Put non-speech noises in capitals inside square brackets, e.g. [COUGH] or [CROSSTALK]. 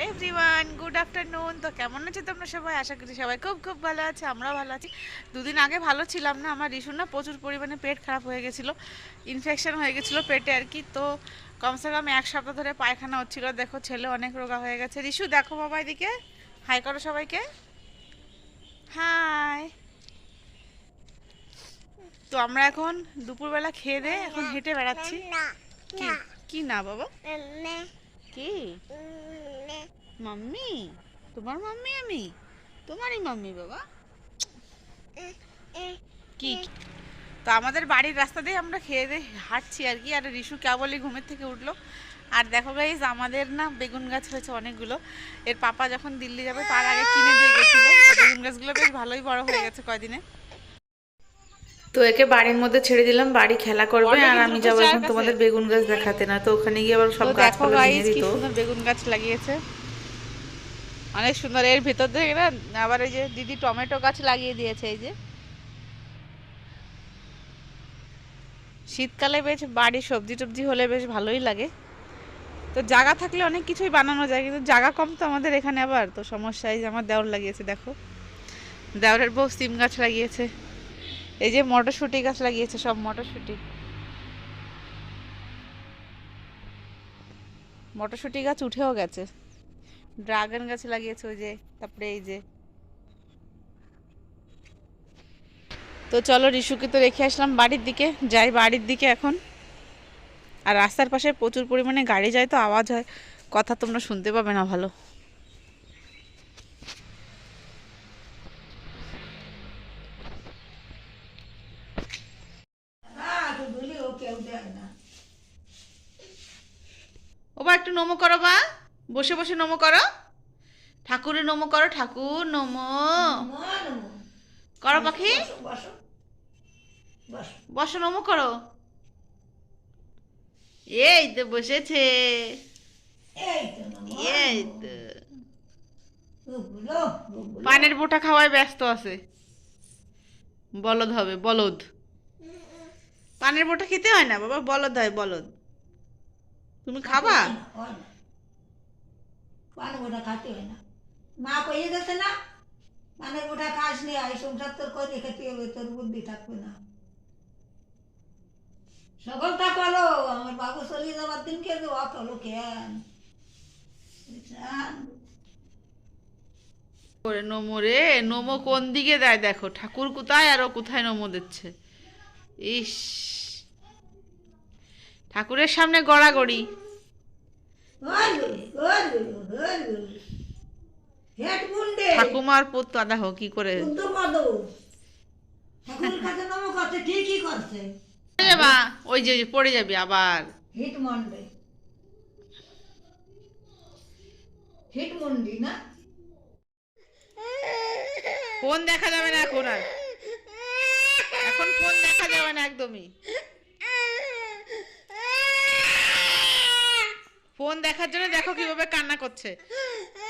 Hello everyone good afternoon. তো কেমন আছে তোমরা সবাই? আশা করি সবাই খুব খুব ভালো আছে আমরাও ভালো আছি। দুদিন আগে ভালো ছিলাম না আমার রিসুর না প্রচুর পরিমাণে পেট খারাপ হয়ে গেছিল ইনফেকশন হয়ে গেছিল পেটে আর কি। তো কমসে কম এক সপ্তাহ ধরে পায়খানা হচ্ছিল দেখো ছেলে অনেক রোগা হয়ে গেছে। রিসু দেখো বাবা এদিকে। হাই করো সবাইকে। হাই তো আমরা এখন দুপুরবেলা খেয়ে দিয়ে এখন হেঁটে বেড়াচ্ছি। কি কি না বাবা? কি? মাম্মি তোমার মাম্মি আমি? তোমারই মাম্মি বাবা। কি? তো আমাদের বাড়ির রাস্তা দিয়ে আমরা খেয়ে দিয়ে হাঁটছি আর কি আর রিশু কেবলই ঘুমের থেকে উঠল। আর দেখো গাইজ আমাদের না বেগুন গাছ হয়েছে অনেকগুলো। এর পাপা যখন দিল্লি যাবে তার আগে কিনে দিয়ে গেছিল। তো বেগুন গাছগুলো বেশ ভালোই বড় হয়ে গেছে কয়দিনে। তো একে বাড়ির মধ্যে ছেড়ে দিলাম বাড়ি খেলা করবে আর আমি যাব এখন তোমাদের বেগুন গাছ দেখাতে। না তো ওখানে গিয়ে আবার সব ভেঙে বেগুন গাছ লাগিয়েছে। অনেক সুন্দর। এর ভিতর থেকে না, আবার এই যে দিদি টমেটো গাছ লাগিয়ে দিয়েছে, এই যে। শীতকালে বেশ বাড়ি সবজি টবজি হলে বেশ ভালোই লাগে। তো জায়গা থাকলে অনেক কিছুই বানানো যায়, কিন্তু জায়গা কম তো আমাদের এখানে আবার। তো সমস্যা এই যে আমার দেওর লাগিয়েছে, দেখো। দেওরের বউ সিম গাছ লাগিয়েছে। এই যে মটরশুঁটি গাছ লাগিয়েছে, সব মটরশুঁটি। মটরশুঁটি গাছ উঠেও গেছে। ড্রাগন গাছ লাগিয়েছে ওই যে তারপরে এই যে। তো চলো ঋষুকে তো রেখে আসলাম বাড়ির দিকে যাই বাড়ির দিকে এখন। আর রাস্তার পাশে প্রচুর পরিমাণে গাড়ি যায় তো আওয়াজ হয় কথা তোমরা শুনতে পাবে না ভালো। ও বা একটু নমো করো বা। বসে বসে নমো করো। ঠাকুরের নমো করো, ঠাকুর নমো। করো পাখি। বসো নমো করো। এই তো বসেছে। এই তো। পানের বোটা খাওয়ায় ব্যস্ত আছে। বলদ হবে, বলদ। পানের বোটা খেতে হয় না বাবা? বলদ হয়, বলদ। তুমি খাবা? গোটা খাতে হয় না মা কইয়ে গেছে না পানের গোটা খাস নি আই সংসার তোর করে খেতে হবে তোর বুদ্ধি থাকবে না সকলটা করো আমার বাবু চলে যাবার দিন কে অত লোক কেন করে নমো রে নমো কোন দিকে দেয় দেখো ঠাকুর কোথায় আর কোথায় নমো দিচ্ছে ইস ঠাকুরের সামনে গড়াগড়ি ঠাকুমার পুত দেখো কি করে? ওই যে ওই যে পড়ে যাবি আবার। হিট মন্ডে হিট মন্ডি না? ফোন দেখা যাবে না এখন আর। এখন ফোন দেখা যাবে না একদমই। ফোন দেখার জন্য দেখো কীভাবে কান্না করছে। [LAUGHS]